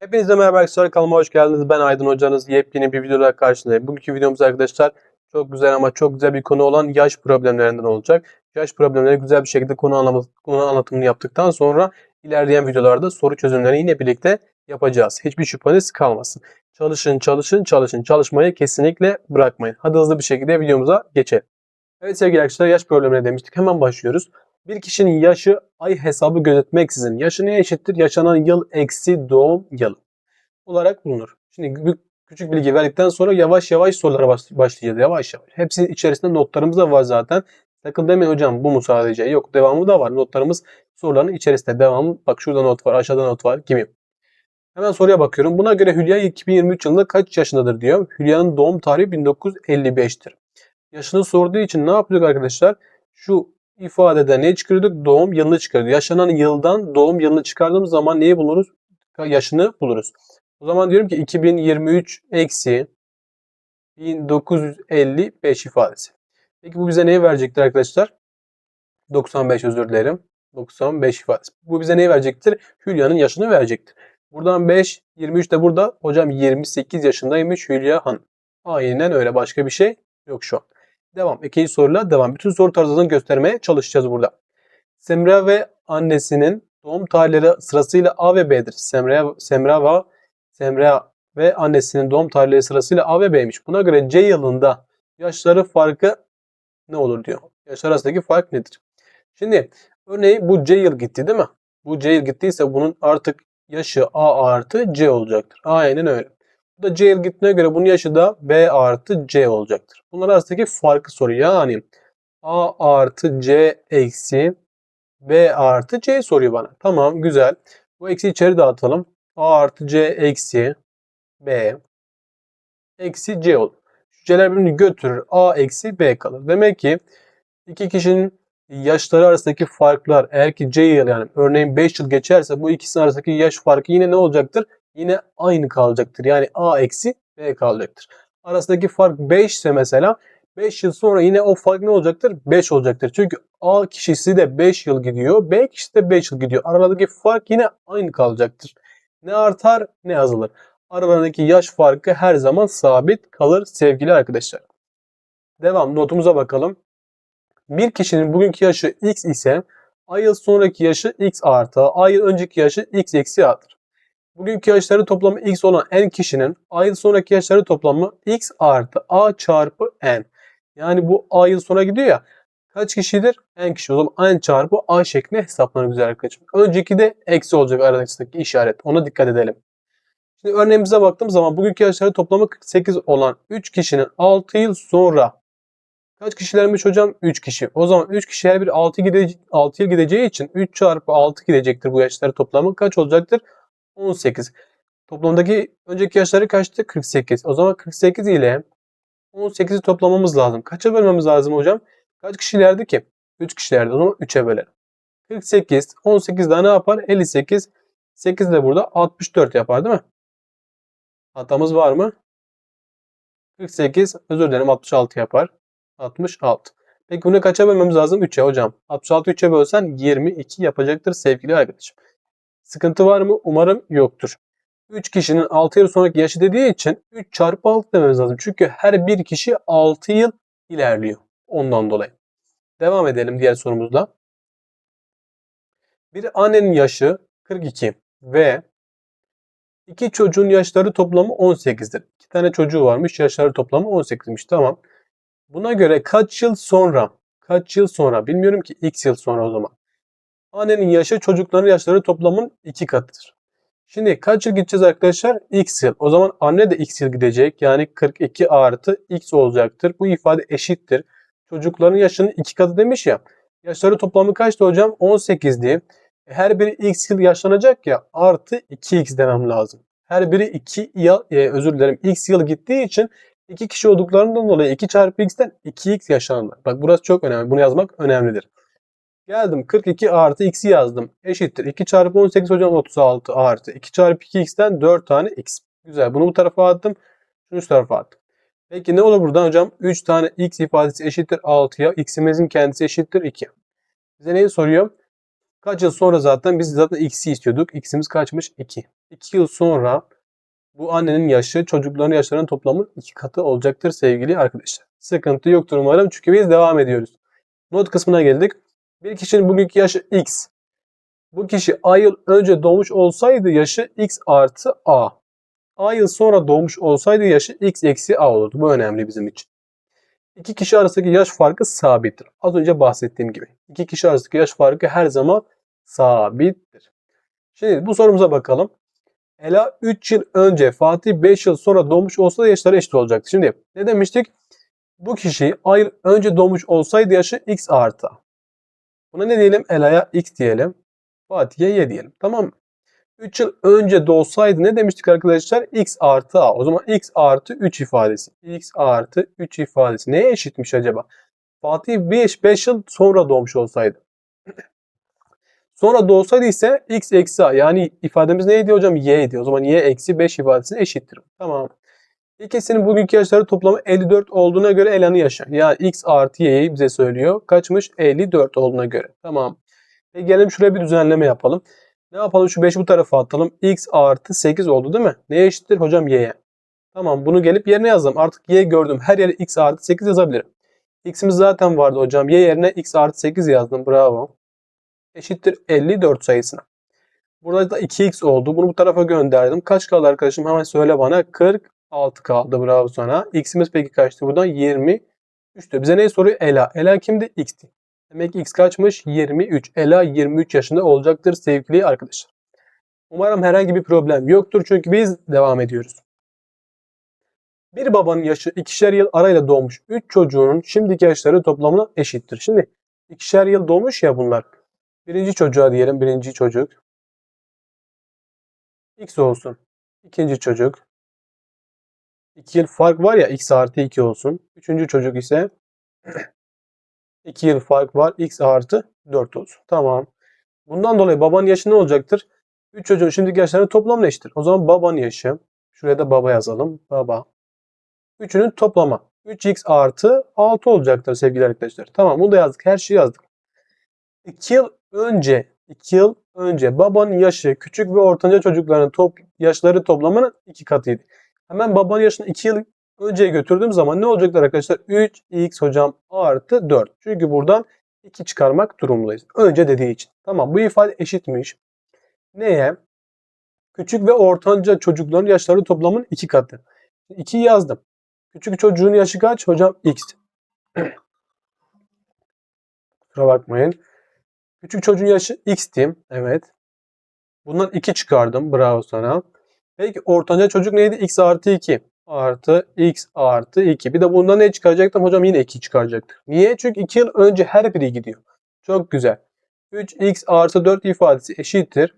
Hepinize merhaba arkadaşlar kanalıma hoş geldiniz. Ben Aydın hocanız. Yepyeni bir videoda karşınızdayım. Bugünkü videomuz arkadaşlar çok güzel ama çok güzel bir konu olan yaş problemlerinden olacak. Yaş problemleri güzel bir şekilde konu, konu anlatımını yaptıktan sonra ilerleyen videolarda soru çözümlerini yine birlikte yapacağız. Hiçbir şüpheniz kalmasın. Çalışın, çalışın, çalışın. Çalışmayı kesinlikle bırakmayın. Hadi hızlı bir şekilde videomuza geçelim. Evet sevgili arkadaşlar yaş problemine demiştik. Hemen başlıyoruz. Bir kişinin yaşı ay hesabı gözetmeksizin yaşı neye eşittir? Yaşanan yıl eksi doğum yılı olarak bulunur. Şimdi küçük bilgi verdikten sonra yavaş yavaş sorulara baş- başlayacağız. Yavaş yavaş. Hepsi içerisinde notlarımız da var zaten. Sakın demeyin hocam bu mu sadece? Yok devamı da var. Notlarımız soruların içerisinde. Devamı bak şurada not var aşağıda not var gibi. Hemen soruya bakıyorum. Buna göre Hülya 2023 yılında kaç yaşındadır diyor. Hülya'nın doğum tarihi 1955'tir. Yaşını sorduğu için ne yapıyorduk arkadaşlar? Şu ifadede ne çıkarıyorduk? Doğum yılını çıkarıyorduk. Yaşanan yıldan doğum yılını çıkardığımız zaman neyi buluruz? Yaşını buluruz. O zaman diyorum ki 2023 eksi 1955 ifadesi. Peki bu bize neyi verecektir arkadaşlar? 95 özür dilerim. 95 ifadesi. Bu bize neyi verecektir? Hülya'nın yaşını verecektir. Buradan 5, 23 de burada. Hocam 28 yaşındaymış Hülya Hanım. Aynen öyle. Başka bir şey yok şu an. Devam. İkinci soruyla devam. Bütün soru tarzını göstermeye çalışacağız burada. Semra ve annesinin doğum tarihleri sırasıyla A ve B'dir. Semra, Semra ve Semra ve annesinin doğum tarihleri sırasıyla A ve B'ymiş. Buna göre C yılında yaşları farkı ne olur diyor. Yaşlar arasındaki fark nedir? Şimdi örneğin bu C yıl gitti değil mi? Bu C yıl gittiyse bunun artık yaşı A artı C olacaktır. Aynen öyle. Da C gittiğine göre bunun yaşı da B artı C olacaktır. Bunlar arasındaki farkı soruyor. Yani A artı C eksi B artı C soruyor bana. Tamam güzel. Bu eksi içeri dağıtalım. A artı C eksi B eksi C olur. Şu C'ler birbirini götürür. A eksi B kalır. Demek ki iki kişinin yaşları arasındaki farklar eğer ki C yıl yani örneğin 5 yıl geçerse bu ikisi arasındaki yaş farkı yine ne olacaktır? Yine aynı kalacaktır. Yani A eksi B kalacaktır. Arasındaki fark 5 ise mesela 5 yıl sonra yine o fark ne olacaktır? 5 olacaktır. Çünkü A kişisi de 5 yıl gidiyor. B kişisi de 5 yıl gidiyor. Aralarındaki fark yine aynı kalacaktır. Ne artar ne azalır. Aralarındaki yaş farkı her zaman sabit kalır sevgili arkadaşlar. Devam notumuza bakalım. Bir kişinin bugünkü yaşı x ise ay yıl sonraki yaşı x artı ay yıl önceki yaşı x eksi a'dır. Bugünkü yaşları toplamı x olan n kişinin ay yıl sonraki yaşları toplamı x artı a çarpı n. Yani bu a yıl sonra gidiyor ya. Kaç kişidir? n kişi. O zaman n çarpı a şeklinde hesaplanır güzel arkadaşım. Önceki de eksi olacak aradaki işaret. Ona dikkat edelim. Şimdi örneğimize baktığım zaman bugünkü yaşları toplamı 48 olan 3 kişinin 6 yıl sonra kaç kişilermiş hocam? 3 kişi. O zaman 3 kişi her bir 6, gide 6 yıl gideceği için 3 çarpı 6 gidecektir bu yaşları toplamı. Kaç olacaktır? 18. Toplamdaki önceki yaşları kaçtı? 48. O zaman 48 ile 18'i toplamamız lazım. Kaça bölmemiz lazım hocam? Kaç kişilerdi ki? 3 kişilerdi. O zaman 3'e bölelim. 48, 18 daha ne yapar? 58. 8 de burada 64 yapar değil mi? Hatamız var mı? 48, özür dilerim 66 yapar. 66. Peki bunu kaça bölmemiz lazım? 3'e hocam. 66 3'e bölsen 22 yapacaktır sevgili arkadaşım. Sıkıntı var mı? Umarım yoktur. 3 kişinin 6 yıl sonraki yaşı dediği için 3 çarpı 6 dememiz lazım. Çünkü her bir kişi 6 yıl ilerliyor. Ondan dolayı. Devam edelim diğer sorumuzda. Bir annenin yaşı 42 ve iki çocuğun yaşları toplamı 18'dir. İki tane çocuğu varmış. Yaşları toplamı 18'miş. Tamam. Buna göre kaç yıl sonra kaç yıl sonra bilmiyorum ki x yıl sonra o zaman. Annenin yaşı çocukların yaşları toplamın 2 katıdır. Şimdi kaç yıl gideceğiz arkadaşlar? X yıl. O zaman anne de x yıl gidecek. Yani 42 artı x olacaktır. Bu ifade eşittir. Çocukların yaşının 2 katı demiş ya. Yaşları toplamı kaçtı hocam? 18 diye. Her biri x yıl yaşlanacak ya artı 2x demem lazım. Her biri 2 yıl, e, özür dilerim x yıl gittiği için 2 kişi olduklarından dolayı 2 çarpı x'ten 2x yaşlanırlar. Bak burası çok önemli. Bunu yazmak önemlidir. Geldim 42 artı x'i yazdım. Eşittir. 2 çarpı 18 hocam 36 artı 2 çarpı 2x'ten 4 tane x. Güzel. Bunu bu tarafa attım. Şunu şu tarafa attım. Peki ne olur buradan hocam? 3 tane x ifadesi eşittir 6'ya. x'imizin kendisi eşittir 2. Bize neyi soruyor? Kaç yıl sonra zaten biz zaten x'i istiyorduk. X'imiz kaçmış? 2. 2 yıl sonra bu annenin yaşı çocukların yaşlarının toplamı 2 katı olacaktır sevgili arkadaşlar. Sıkıntı yoktur umarım çünkü biz devam ediyoruz. Not kısmına geldik. Bir kişinin bugünkü yaşı x. Bu kişi a yıl önce doğmuş olsaydı yaşı x artı a. a yıl sonra doğmuş olsaydı yaşı x eksi a olurdu. Bu önemli bizim için. İki kişi arasındaki yaş farkı sabittir. Az önce bahsettiğim gibi. İki kişi arasındaki yaş farkı her zaman sabittir. Şimdi bu sorumuza bakalım. Ela 3 yıl önce Fatih 5 yıl sonra doğmuş olsa da yaşları eşit olacaktı. Şimdi ne demiştik? Bu kişi ay önce doğmuş olsaydı yaşı x artı. Buna ne diyelim? Ela'ya x diyelim. Fatih'e y diyelim. Tamam mı? 3 yıl önce doğsaydı ne demiştik arkadaşlar? x artı a. O zaman x artı 3 ifadesi. x artı 3 ifadesi. Neye eşitmiş acaba? Fatih 5, 5 yıl sonra doğmuş olsaydı. Sonra doğsaydı ise x eksi a. Yani ifademiz neydi hocam? y idi. O zaman y eksi 5 ifadesine eşittir. Tamam. İkisinin bugünkü yaşları toplamı 54 olduğuna göre Ela'nın yaşı. Yani x artı y'yi bize söylüyor. Kaçmış? 54 olduğuna göre. Tamam. E gelelim şuraya bir düzenleme yapalım. Ne yapalım? Şu 5'i bu tarafa atalım. x artı 8 oldu değil mi? Neye eşittir? Hocam y'ye. Tamam bunu gelip yerine yazdım. Artık y gördüm. Her yere x artı 8 yazabilirim. x'imiz zaten vardı hocam. y yerine x artı 8 yazdım. Bravo. Eşittir 54 sayısına. Burada da 2x oldu. Bunu bu tarafa gönderdim. Kaç kaldı arkadaşım? Hemen söyle bana. 46 kaldı. Bravo sana. X'imiz peki kaçtı? Buradan 23. Bize ne soruyor? Ela. Ela kimdi? X'ti. Demek ki X kaçmış? 23. Ela 23 yaşında olacaktır sevgili arkadaşlar. Umarım herhangi bir problem yoktur. Çünkü biz devam ediyoruz. Bir babanın yaşı ikişer yıl arayla doğmuş 3 çocuğunun şimdiki yaşları toplamına eşittir. Şimdi ikişer yıl doğmuş ya bunlar. Birinci çocuğa diyelim birinci çocuk. X olsun. İkinci çocuk. 2 yıl fark var ya x artı 2 olsun. Üçüncü çocuk ise 2 yıl fark var. x artı 4 olsun. Tamam. Bundan dolayı babanın yaşı ne olacaktır? 3 çocuğun şimdiki yaşlarının toplamı eşittir. O zaman babanın yaşı. Şuraya da baba yazalım. Baba. Üçünün toplamı. 3x artı 6 olacaktır sevgili arkadaşlar. Tamam bunu da yazdık. Her şeyi yazdık. 2 yıl önce 2 yıl önce babanın yaşı küçük ve ortanca çocukların top, yaşları toplamının 2 katıydı. Hemen babanın yaşını 2 yıl önceye götürdüğüm zaman ne olacaktır arkadaşlar? 3x hocam artı 4. Çünkü buradan 2 çıkarmak durumundayız. Önce dediği için. Tamam bu ifade eşitmiş. Neye? Küçük ve ortanca çocukların yaşları toplamının 2 katı. 2'yi yazdım. Küçük çocuğun yaşı kaç? Hocam x. Kusura bakmayın. Küçük çocuğun yaşı x diyeyim. Evet. Bundan 2 çıkardım. Bravo sana. Peki ortanca çocuk neydi? x artı 2. Artı x artı 2. Bir de bundan ne çıkaracaktım? Hocam yine 2 çıkaracaktım. Niye? Çünkü 2 yıl önce her biri gidiyor. Çok güzel. 3x artı 4 ifadesi eşittir.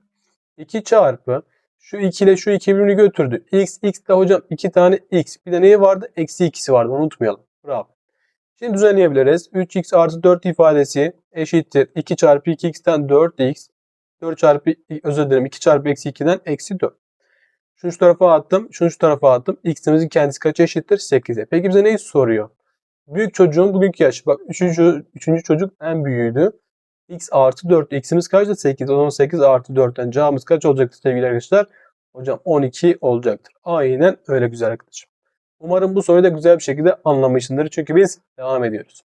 2 çarpı şu 2 ile şu 2 birbirini götürdü. x, x de hocam 2 tane x. Bir de neyi vardı? Eksi 2'si vardı. Unutmayalım. Bravo. Şimdi düzenleyebiliriz. 3x artı 4 ifadesi eşittir. 2 çarpı 2x'ten 4x. 4 çarpı özür dilerim 2 çarpı eksi 2'den eksi 4. Şunu şu tarafa attım. Şunu şu tarafa attım. X'imizin kendisi kaç eşittir? 8'e. Peki bize neyi soruyor? Büyük çocuğun bugünkü yaşı. Bak 3. Üçüncü çocuk en büyüğüydü. X artı 4. X'imiz kaçtı? 8. O zaman 8 artı 4'ten cevabımız kaç olacaktır sevgili arkadaşlar? Hocam 12 olacaktır. Aynen öyle güzel arkadaşım. Umarım bu soruyu da güzel bir şekilde anlamışsındır. Çünkü biz devam ediyoruz.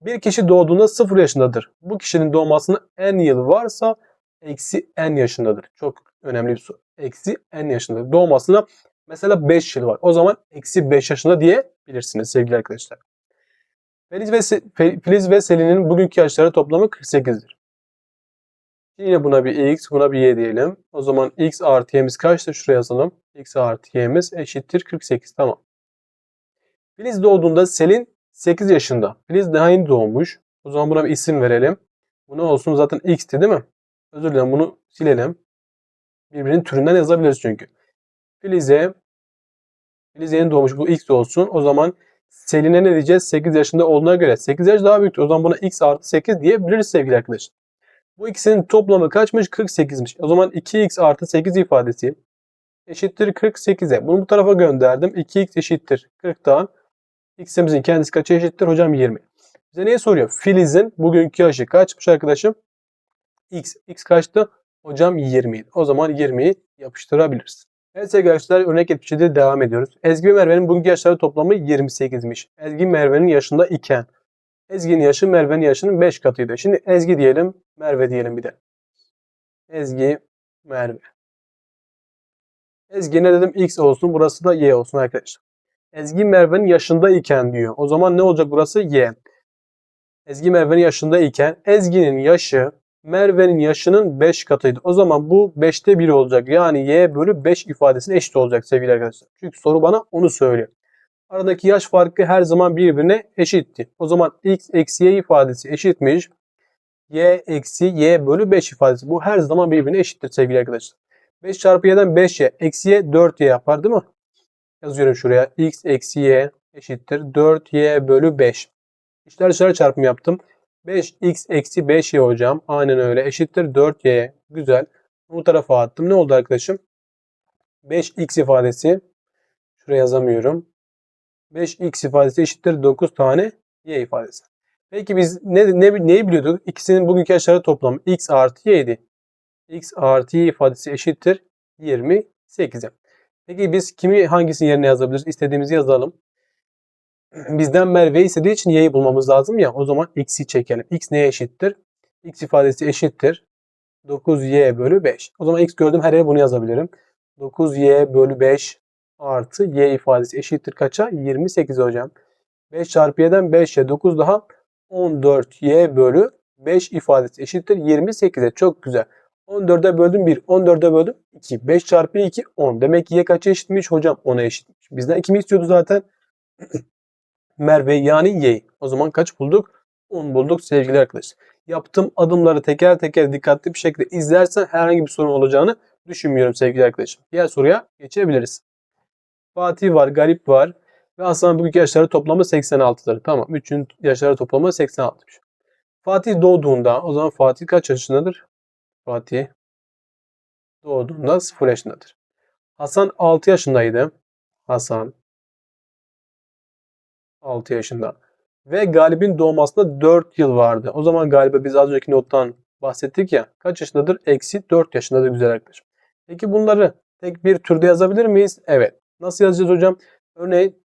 Bir kişi doğduğunda 0 yaşındadır. Bu kişinin doğmasına en yıl varsa eksi n yaşındadır. Çok önemli bir soru. Eksi n yaşında. Doğmasına mesela 5 yıl var. O zaman eksi 5 yaşında diyebilirsiniz sevgili arkadaşlar. Filiz ve, Filiz ve Selin'in bugünkü yaşları toplamı 48'dir. Yine buna bir x, buna bir y diyelim. O zaman x artı y'miz kaçtır? Şuraya yazalım. x artı y'miz eşittir 48. Tamam. Filiz doğduğunda Selin 8 yaşında. Filiz daha yeni doğmuş. O zaman buna bir isim verelim. Bu ne olsun? Zaten x'ti değil mi? Özür dilerim bunu silelim. Birbirinin türünden yazabiliriz çünkü. Filiz'e Filiz yeni doğmuş. Bu x olsun. O zaman Selin'e ne diyeceğiz? 8 yaşında olduğuna göre. 8 yaş daha büyüktür. O zaman buna x artı 8 diyebiliriz sevgili arkadaşlar. Bu ikisinin toplamı kaçmış? 48'miş. O zaman 2x artı 8 ifadesi eşittir 48'e. Bunu bu tarafa gönderdim. 2x eşittir 40'tan. X'imizin kendisi kaça eşittir? Hocam 20. Bize neyi soruyor? Filiz'in bugünkü yaşı kaçmış arkadaşım? x. x kaçtı? Hocam 20 idi. O zaman 20'yi yapıştırabiliriz. Evet sevgili arkadaşlar örnek 77'de devam ediyoruz. Ezgi ve Merve'nin bugünkü yaşları toplamı 28'miş. Ezgi Merve'nin yaşında iken Ezgi'nin yaşı Merve'nin yaşının 5 katıydı. Şimdi Ezgi diyelim, Merve diyelim bir de. Ezgi, Merve. Ezgi ne dedim? X olsun. Burası da Y olsun arkadaşlar. Ezgi Merve'nin yaşında iken diyor. O zaman ne olacak burası? Y. Ezgi Merve'nin yaşında iken Ezgi'nin yaşı Merve'nin yaşının 5 katıydı. O zaman bu 5'te 1 olacak. Yani Y bölü 5 ifadesine eşit olacak sevgili arkadaşlar. Çünkü soru bana onu söylüyor. Aradaki yaş farkı her zaman birbirine eşitti. O zaman x eksi y ifadesi eşitmiş. y eksi y bölü 5 ifadesi. Bu her zaman birbirine eşittir sevgili arkadaşlar. 5 çarpı y'den 5y eksi y 4y yapar değil mi? Yazıyorum şuraya. x eksi y eşittir 4y bölü 5. İşler dışarı çarpımı yaptım. 5x eksi 5y hocam. Aynen öyle. Eşittir 4y. Güzel. Bu tarafa attım. Ne oldu arkadaşım? 5x ifadesi. Şuraya yazamıyorum. 5x ifadesi eşittir 9 tane y ifadesi. Peki biz ne, ne, neyi biliyorduk? İkisinin bugünkü yaşları toplamı x artı y idi. x artı y ifadesi eşittir 28'e. Peki biz kimi hangisinin yerine yazabiliriz? İstediğimizi yazalım. Bizden Merve istediği için y'yi bulmamız lazım ya. O zaman x'i çekelim. x neye eşittir? x ifadesi eşittir 9y bölü 5. O zaman x gördüm her yere bunu yazabilirim. 9y bölü 5 artı y ifadesi eşittir kaça? 28 hocam. 5 çarpı y'den 5y 9 daha 14y bölü 5 ifadesi eşittir 28'e. Çok güzel. 14'e böldüm 1. 14'e böldüm 2. 5 çarpı 2 10. Demek ki y kaça eşitmiş? Hocam 10'a eşitmiş. Bizden 2 mi istiyordu zaten? Merve yani y. O zaman kaç bulduk? 10 bulduk sevgili arkadaşlar. Yaptığım adımları teker teker dikkatli bir şekilde izlersen herhangi bir sorun olacağını düşünmüyorum sevgili arkadaşım. Diğer soruya geçebiliriz. Fatih var, Garip var ve Hasan'ın bugünkü yaşları toplamı 86'dır. Tamam. Üçün yaşları toplamı 86'mış. Fatih doğduğunda o zaman Fatih kaç yaşındadır? Fatih doğduğunda 0 yaşındadır. Hasan 6 yaşındaydı. Hasan 6 yaşında. Ve Galip'in doğmasında 4 yıl vardı. O zaman Galip'e biz az önceki nottan bahsettik ya. Kaç yaşındadır? Eksi 4 yaşındadır güzel arkadaşım. Peki bunları tek bir türde yazabilir miyiz? Evet. Nasıl yazacağız hocam? Örneğin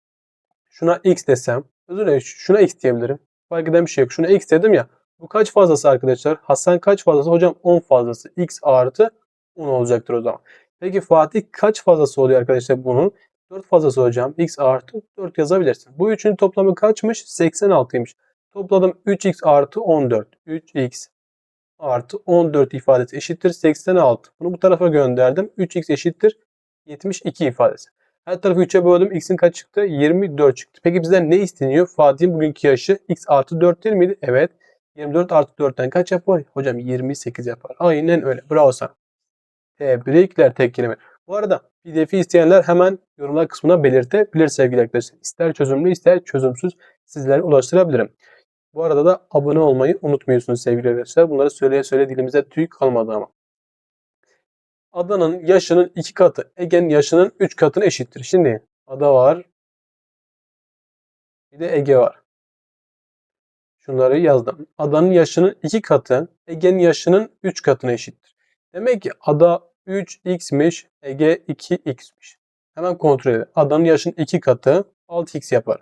şuna x desem. Özür dilerim şuna x diyebilirim. Fark eden bir şey yok. Şuna x dedim ya. Bu kaç fazlası arkadaşlar? Hasan kaç fazlası? Hocam 10 fazlası. x artı 10 olacaktır o zaman. Peki Fatih kaç fazlası oluyor arkadaşlar bunun? 4 fazlası hocam. x artı 4 yazabilirsin. Bu üçünün toplamı kaçmış? 86'ymış. Topladım 3x artı 14. 3x artı 14 ifadesi eşittir 86. Bunu bu tarafa gönderdim. 3x eşittir 72 ifadesi. Her tarafı 3'e böldüm. X'in kaç çıktı? 24 çıktı. Peki bizden ne isteniyor? Fatih'in bugünkü yaşı x artı 4 değil miydi? Evet. 24 artı 4'ten kaç yapar? Hocam 28 yapar. Aynen öyle. Bravo sana. Tebrikler tek kelime. Bu arada pdf'i isteyenler hemen yorumlar kısmına belirtebilir sevgili arkadaşlar. İster çözümlü ister çözümsüz sizlere ulaştırabilirim. Bu arada da abone olmayı unutmuyorsunuz sevgili arkadaşlar. Bunları söyleye söyle dilimize tüy kalmadı ama. Adanın yaşının 2 katı Ege'nin yaşının 3 katına eşittir. Şimdi ada var. Bir de Ege var. Şunları yazdım. Adanın yaşının 2 katı Ege'nin yaşının 3 katına eşittir. Demek ki ada 3x'miş, Ege 2x'miş. Hemen kontrol edelim. Adanın yaşının 2 katı 6x yapar.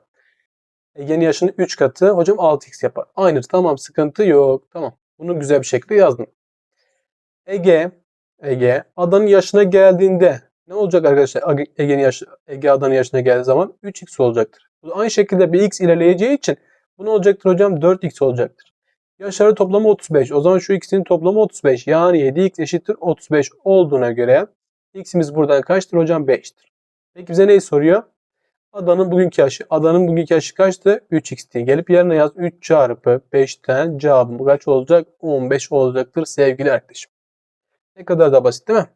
Ege'nin yaşının 3 katı hocam 6x yapar. Aynı tamam sıkıntı yok. Tamam. Bunu güzel bir şekilde yazdım. Ege Ege adanın yaşına geldiğinde ne olacak arkadaşlar? Ege'nin yaşı, Ege adanın yaşına geldiği zaman 3x olacaktır. Aynı şekilde bir x ilerleyeceği için bu ne olacaktır hocam? 4x olacaktır. Yaşları toplamı 35. O zaman şu ikisinin toplamı 35. Yani 7x eşittir 35 olduğuna göre x'imiz buradan kaçtır hocam? 5'tir. Peki bize neyi soruyor? Adanın bugünkü yaşı. Adanın bugünkü yaşı kaçtı? 3x diye. Gelip yerine yaz. 3 çarpı 5'ten cevabım kaç olacak? 15 olacaktır sevgili arkadaşım. Ne kadar da basit değil mi?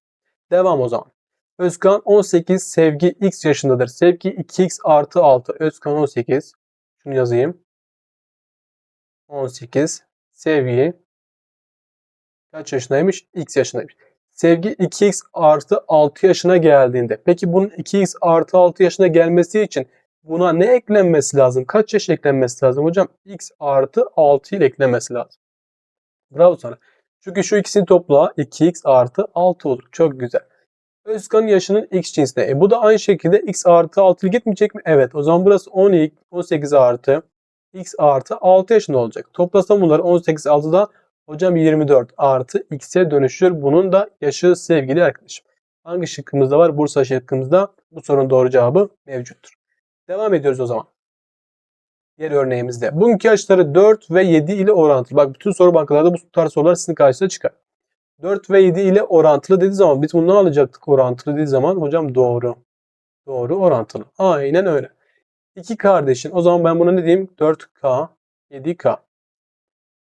Devam o zaman. Özkan 18, Sevgi x yaşındadır. Sevgi 2x artı 6. Özkan 18. Şunu yazayım. 18. Sevgi kaç yaşındaymış? X yaşındaymış. Sevgi 2x artı 6 yaşına geldiğinde. Peki bunun 2x artı 6 yaşına gelmesi için buna ne eklenmesi lazım? Kaç yaş eklenmesi lazım hocam? x artı 6 ile eklenmesi lazım. Bravo sana. Çünkü şu ikisini topla 2x artı 6 olur. Çok güzel. Özkan'ın yaşının x cinsine. E bu da aynı şekilde x artı 6 gitmeyecek mi? Evet. O zaman burası 10x 18 artı x artı 6 yaşında olacak. Toplasam bunları 18 6'da hocam 24 artı x'e dönüşür. Bunun da yaşı sevgili arkadaşım. Hangi şıkkımızda var? Bursa şıkkımızda bu sorunun doğru cevabı mevcuttur. Devam ediyoruz o zaman. Diğer örneğimizde. Bugünkü yaşları 4 ve 7 ile orantılı. Bak bütün soru bankalarda bu tarz sorular sizin karşınıza çıkar. 4 ve 7 ile orantılı dediği zaman biz bunu alacaktık orantılı dediği zaman? Hocam doğru. Doğru orantılı. Aynen öyle. İki kardeşin o zaman ben buna ne diyeyim? 4K, 7K.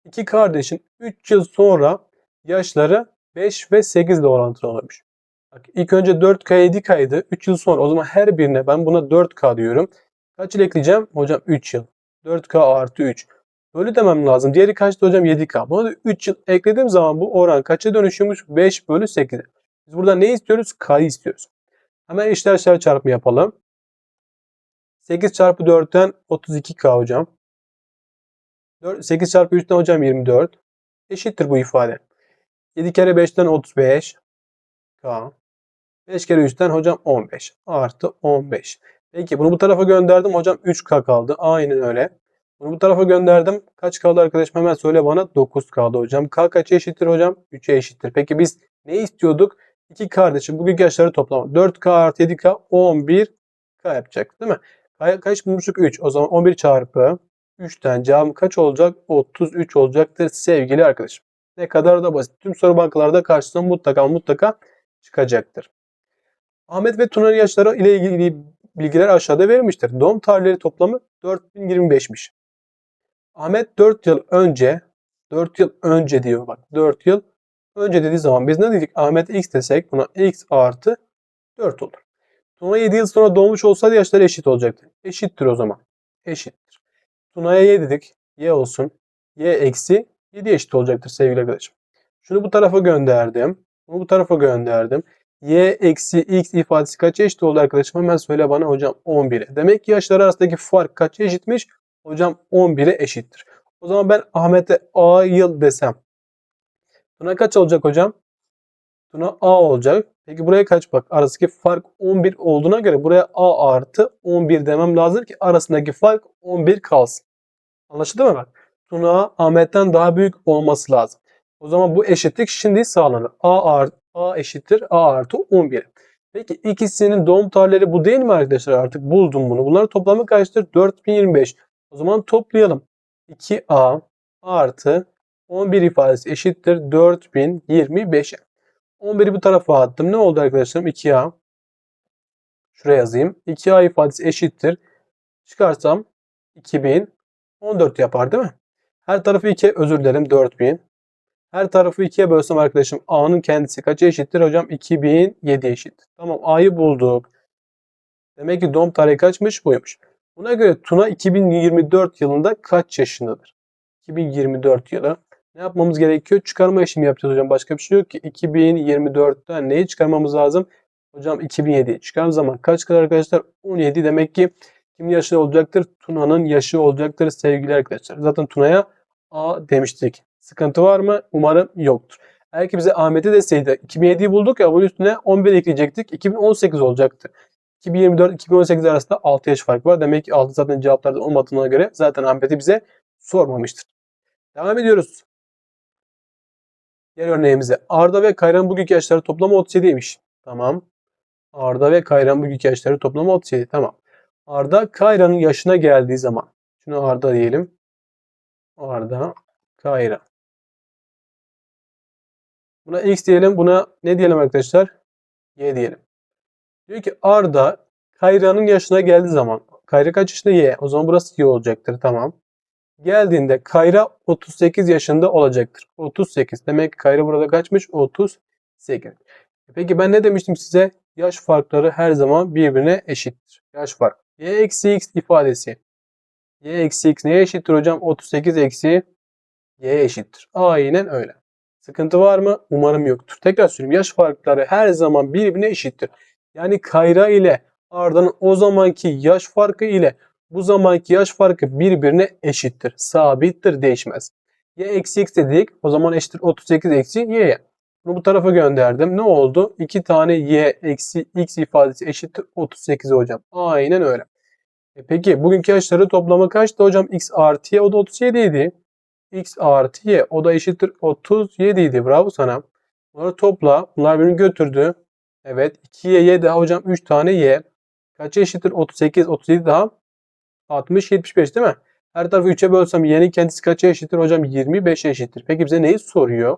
İki kardeşin 3 yıl sonra yaşları 5 ve 8 ile orantılı olmuş. Bak ilk önce 4K 7K'ydı. 3 yıl sonra o zaman her birine ben buna 4K diyorum. Kaç yıl ekleyeceğim? Hocam 3 yıl. 4K artı 3. Böyle demem lazım. Diğeri kaçtı hocam? 7K. Buna da 3 yıl eklediğim zaman bu oran kaça dönüşüyormuş? 5 bölü 8. Biz burada ne istiyoruz? K'yı istiyoruz. Hemen işler çarpımı yapalım. 8 çarpı 4'ten 32K hocam. 4, 8 çarpı 3'ten hocam 24. Eşittir bu ifade. 7 kere 5'ten 35. K. 5 kere 3'ten hocam 15. Artı 15. Peki bunu bu tarafa gönderdim. Hocam 3K kaldı. Aynen öyle. Bunu bu tarafa gönderdim. Kaç kaldı arkadaşım? Hemen söyle bana. 9 kaldı hocam. K kaça eşittir hocam? 3'e eşittir. Peki biz ne istiyorduk? İki kardeşim bugün yaşları toplama. 4K artı 7K 11K yapacak değil mi? Ka kaç bulmuştuk? 3. O zaman 11 çarpı 3'ten cevabım kaç olacak? 33 olacaktır sevgili arkadaşım. Ne kadar da basit. Tüm soru bankalarda karşısına mutlaka mutlaka çıkacaktır. Ahmet ve Tuna'nın yaşları ile ilgili bilgiler aşağıda verilmiştir. Doğum tarihleri toplamı 4025'miş. Ahmet 4 yıl önce 4 yıl önce diyor bak 4 yıl önce dediği zaman biz ne dedik? Ahmet x desek buna x artı 4 olur. Tuna 7 yıl sonra doğmuş olsaydı yaşları eşit olacaktı. Eşittir o zaman. Eşittir. Tuna'ya y dedik. Y olsun. Y eksi 7 eşit olacaktır sevgili arkadaşım. Şunu bu tarafa gönderdim. Bunu bu tarafa gönderdim. Y eksi x ifadesi kaç eşit oldu arkadaşım? Hemen söyle bana hocam 11'e. Demek ki yaşlar arasındaki fark kaç eşitmiş? Hocam 11'e eşittir. O zaman ben Ahmet'e A yıl desem. Tuna kaç olacak hocam? Tuna A olacak. Peki buraya kaç bak? Arasındaki fark 11 olduğuna göre buraya A artı 11 demem lazım ki arasındaki fark 11 kalsın. Anlaşıldı mı bak? Tuna Ahmet'ten daha büyük olması lazım. O zaman bu eşitlik şimdi sağlanır. A, artı, A eşittir A artı 11. Peki ikisinin doğum tarihleri bu değil mi arkadaşlar? Artık buldum bunu. Bunların toplamı kaçtır? 4025. O zaman toplayalım. 2A artı 11 ifadesi eşittir 4025'e. 11'i bu tarafa attım. Ne oldu arkadaşlarım? 2A. Şuraya yazayım. 2A ifadesi eşittir. Çıkarsam 2014 yapar değil mi? Her tarafı 2 özür dilerim 4000. Her tarafı 2'ye bölsem arkadaşım A'nın kendisi kaça eşittir hocam? 2007 eşit. Tamam A'yı bulduk. Demek ki doğum tarihi kaçmış? Buymuş. Buna göre Tuna 2024 yılında kaç yaşındadır? 2024 yılı. Ne yapmamız gerekiyor? Çıkarma işlemi yapacağız hocam. Başka bir şey yok ki. 2024'ten neyi çıkarmamız lazım? Hocam 2007'yi çıkardığım zaman kaç kadar arkadaşlar? 17 demek ki kimin yaşı olacaktır? Tuna'nın yaşı olacaktır sevgili arkadaşlar. Zaten Tuna'ya A demiştik. Sıkıntı var mı? Umarım yoktur. Eğer ki bize Ahmet'i deseydi 2007'yi bulduk ya bunun üstüne 11 ekleyecektik. 2018 olacaktı. 2024-2018 arasında 6 yaş fark var. Demek ki 6 zaten cevaplarda olmadığına göre zaten Ahmet'i bize sormamıştır. Devam ediyoruz. Diğer örneğimize. Arda ve Kayran bugünkü yaşları toplamı 37'ymiş. Tamam. Arda ve Kayran bugünkü yaşları toplamı 37. Tamam. Arda Kayra'nın yaşına geldiği zaman. Şunu Arda diyelim. Arda, Kayra. Buna x diyelim. Buna ne diyelim arkadaşlar? Y diyelim. Diyor ki Arda Kayra'nın yaşına geldiği zaman. Kayra kaç yaşında? Y. O zaman burası Y olacaktır. Tamam. Geldiğinde Kayra 38 yaşında olacaktır. 38. Demek ki Kayra burada kaçmış? 38. Peki ben ne demiştim size? Yaş farkları her zaman birbirine eşittir. Yaş fark. Y eksi x ifadesi. Y eksi x neye eşittir hocam? 38 eksi y eşittir. Aynen öyle. Sıkıntı var mı? Umarım yoktur. Tekrar söyleyeyim. Yaş farkları her zaman birbirine eşittir. Yani Kayra ile Arda'nın o zamanki yaş farkı ile bu zamanki yaş farkı birbirine eşittir. Sabittir, değişmez. y eksi x dedik. O zaman eşittir 38 eksi y'ye. Bunu bu tarafa gönderdim. Ne oldu? 2 tane y eksi x ifadesi eşittir 38 hocam. Aynen öyle. E peki bugünkü yaşları toplamı kaçtı hocam? x artı y o da 37 idi. x artı y o da eşittir 37 idi. Bravo sana. Bunları topla. Bunlar birbirini götürdü. Evet. 2y y daha hocam 3 tane y. Kaça eşittir? 38, 37 daha 60, 75 değil mi? Her tarafı 3'e bölsem y'nin kendisi kaça eşittir? Hocam 25'e eşittir. Peki bize neyi soruyor?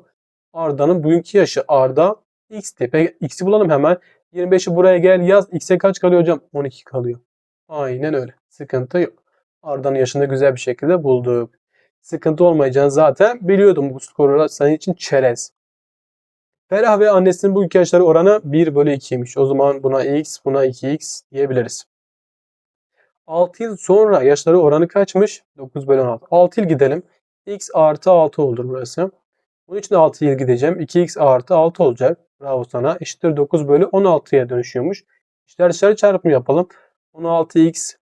Arda'nın bugünkü yaşı. Arda x'ti. Peki x'i bulalım hemen. 25'i buraya gel yaz. X'e kaç kalıyor hocam? 12 kalıyor. Aynen öyle. Sıkıntı yok. Arda'nın yaşını güzel bir şekilde bulduk. Sıkıntı olmayacağını zaten biliyordum. Bu skoru senin için çerez. Ferah ve annesinin bugünkü yaşları oranı 1 bölü 2'ymiş. O zaman buna x, buna 2x diyebiliriz. 6 yıl sonra yaşları oranı kaçmış? 9 bölü 16. 6 yıl gidelim. x artı 6 olur burası. Bunun için de 6 yıl gideceğim. 2x artı 6 olacak. Bravo sana. Eşittir 9 bölü 16'ya dönüşüyormuş. İşler dışarı çarpımı yapalım. 16x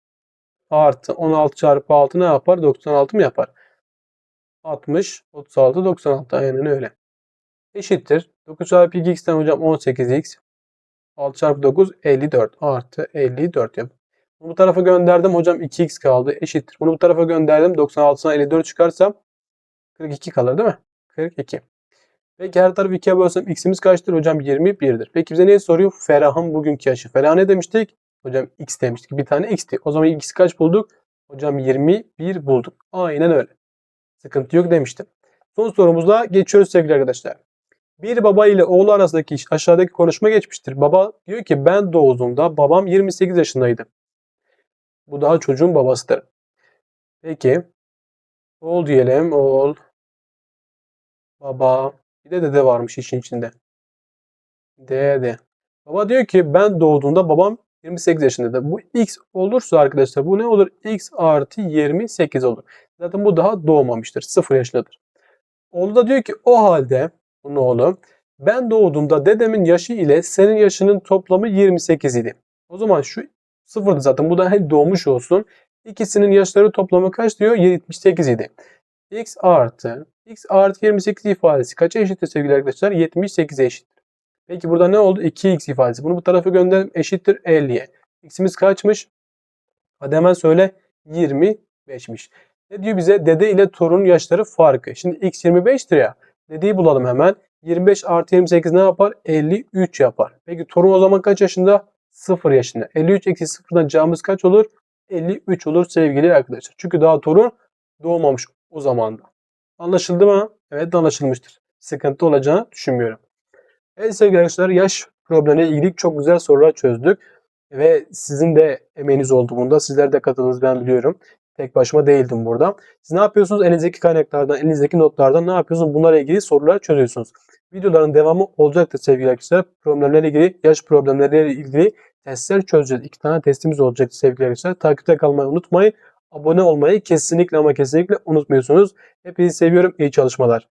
artı 16 çarpı 6 ne yapar? 96 mı yapar? 60, 36, 96. Aynen öyle. Eşittir. 9 çarpı 2x'ten hocam 18x. 6 çarpı 9 54 artı 54 yap. Bunu bu tarafa gönderdim hocam 2x kaldı eşittir. Bunu bu tarafa gönderdim 96'dan 54 çıkarsam 42 kalır değil mi? 42. Peki her tarafı 2'ye bölsem x'imiz kaçtır hocam? 21'dir. Peki bize neyi soruyor? Ferah'ın bugünkü yaşı. Ferah ne demiştik? Hocam x demiştik. Bir tane x'ti. O zaman x'i kaç bulduk? Hocam 21 bulduk. Aynen öyle. Sıkıntı yok demiştim. Son sorumuza geçiyoruz sevgili arkadaşlar. Bir baba ile oğlu arasındaki aşağıdaki konuşma geçmiştir. Baba diyor ki ben doğduğumda babam 28 yaşındaydı. Bu daha çocuğun babasıdır. Peki. Oğul diyelim. Oğul. Baba. Bir de dede varmış işin içinde. Dede. Baba diyor ki ben doğduğumda babam 28 yaşındaydı. Bu x olursa arkadaşlar bu ne olur? x artı 28 olur. Zaten bu daha doğmamıştır. 0 yaşındadır. Oğlu da diyor ki o halde bunun oğlu ben doğduğumda dedemin yaşı ile senin yaşının toplamı 28 idi. O zaman şu sıfırdı zaten. Bu da hep doğmuş olsun. İkisinin yaşları toplamı kaç diyor? 78 idi. x artı x artı 28 ifadesi kaça eşittir sevgili arkadaşlar? 78'e eşittir. Peki burada ne oldu? 2x ifadesi. Bunu bu tarafa gönderelim. Eşittir 50'ye. x'imiz kaçmış? Hadi hemen söyle. 25'miş. Ne diyor bize? Dede ile torunun yaşları farkı. Şimdi x 25'tir ya. Dedeyi bulalım hemen. 25 artı 28 ne yapar? 53 yapar. Peki torun o zaman kaç yaşında? 0 yaşında. 53 eksi 0'dan cevabımız kaç olur? 53 olur sevgili arkadaşlar. Çünkü daha torun doğmamış o zamanda. Anlaşıldı mı? Evet anlaşılmıştır. Sıkıntı olacağını düşünmüyorum. Evet sevgili arkadaşlar yaş problemine ilgili çok güzel sorular çözdük. Ve sizin de emeğiniz oldu bunda. Sizler de katıldınız ben biliyorum. Tek başıma değildim burada. Siz ne yapıyorsunuz? Elinizdeki kaynaklardan, elinizdeki notlardan ne yapıyorsunuz? Bunlarla ilgili sorular çözüyorsunuz. Videoların devamı olacaktır sevgili arkadaşlar. Problemlerle ilgili, yaş problemleriyle ilgili testler çözeceğiz. İki tane testimiz olacak sevgili arkadaşlar. Takipte kalmayı unutmayın. Abone olmayı kesinlikle ama kesinlikle unutmuyorsunuz. Hepinizi seviyorum. İyi çalışmalar.